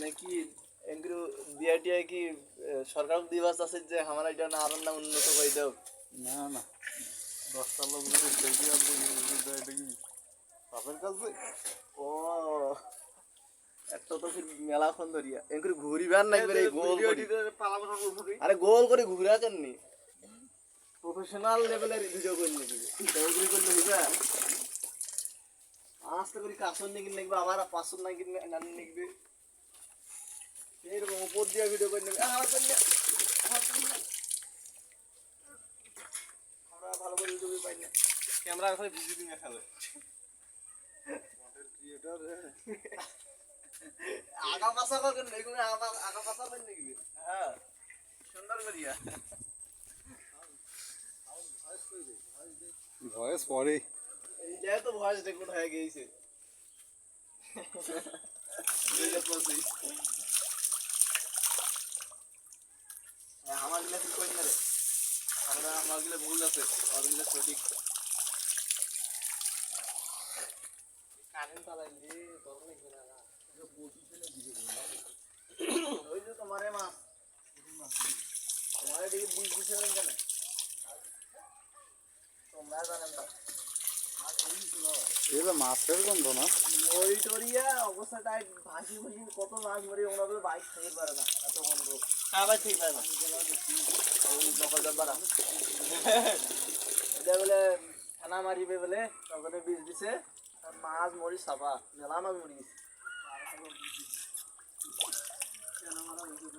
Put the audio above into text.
মানে কি এগুলো টিয়া কি সরকার দিবাস আছে যে আমার এটা না আরও না উন্নত করে দাও? না না। দশটা লোক যদি দেখি আর দেখি এটা কি বাপের কাছে? ও একটা তো ফির মেলাক্ষণ ধরিয়া এগুলো ঘুরিবার নাই করে গোল আরে গোল করে ঘুরা কেননি? প্রফেশনাল লেভেলের ভিডিও করে নিবি ওগুলি করলে হইবে আস্তে করে কাসন নিয়ে আবার পাঁচশো নাকি নানি লিখবে এরকম উপর দিয়ে ভিডিও করে নেবে। আমার করলে আমার করলে আমরা ভালো করে ইউটিউবে পাই না। ক্যামেরা এখন ভিজিটিং দেখাবে ক্রিয়েটার আগা পাশা করবেন না এগুলো আগা আগা পাশা করবেন নাকি? হ্যাঁ সুন্দর করিয়া। ভয়েস পরে। এই তো ভয়েস দেখুন হয়ে গিয়েছে। আমার ঠিক করি না রে। আমরা আমার ভুল আছে আর গিলা সঠিক। কারেন্ট চালাইলি তখন না ওই যে তোমারে মাছ। তোমার এদিকে বীজ দিছিলেন কেন? তোমরা জানেন না এটা মাছের গন্ধ না? ওই টরিয়া অবস্থাটা ভাসি ভাসি কত মাছ মরে ওরা তো বাইক থেকে পারে না এত গন্ধ। খাবার বাইক খেতে পারে না। ওই নকল ডাব্বারা এটা বলে থানা মারিবে বলে তখন বীজ দিছে। মাছ মরি সাফা মেলা মাছ মরি গেছে